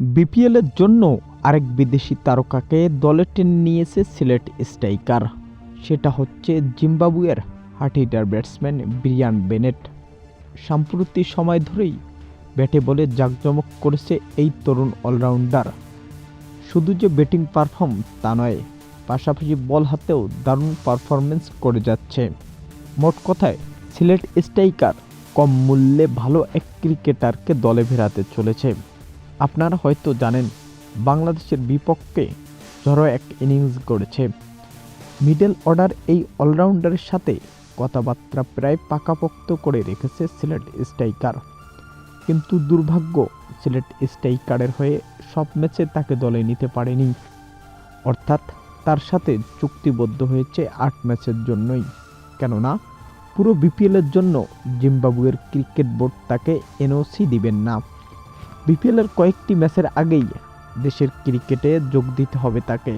বিপিএলের জন্য আরেক বিদেশি তারকাকে দলে টেনে নিয়েছে সিলেট স্ট্রাইকার। সেটা হচ্ছে জিম্বাবুয়ের হার্টিডার ব্যাটসম্যান ব্রিয়ান বেনেট। সাম্প্রতিক সময় ধরেই ব্যাটে বলে জাঁকজমক করেছে এই তরুণ অলরাউন্ডার। শুধু যে ব্যাটিং পারফর্ম তা নয়, পাশাপাশি বল হাতেও দারুণ পারফরমেন্স করে যাচ্ছে। মোট কথায়, সিলেট স্ট্রাইকার কম মূল্যে ভালো এক ক্রিকেটারকে দলে ফেরাতে চলেছে। আপনারা হয়তো জানেন, বাংলাদেশের বিপক্ষে ঝড়ো এক ইনিংস গড়েছে। মিডল অর্ডার এই অলরাউন্ডারের সাথে কথাবার্তা প্রায় পাকাপোক্ত করে রেখেছে সিলেট স্ট্রাইকার। কিন্তু দুর্ভাগ্য, সিলেট স্ট্রাইকারের হয়ে সব ম্যাচে তাকে দলে নিতে পারেনি। অর্থাৎ তার সাথে চুক্তিবদ্ধ হয়েছে আট ম্যাচের জন্যই। কেননা, পুরো বিপিএলের জন্য জিম্বাবুয়ের ক্রিকেট বোর্ড তাকে এনওসি দিবেন না। বিপিএলের কয়েকটি ম্যাচের আগেই দেশের ক্রিকেটে যোগ দিতে হবে তাকে।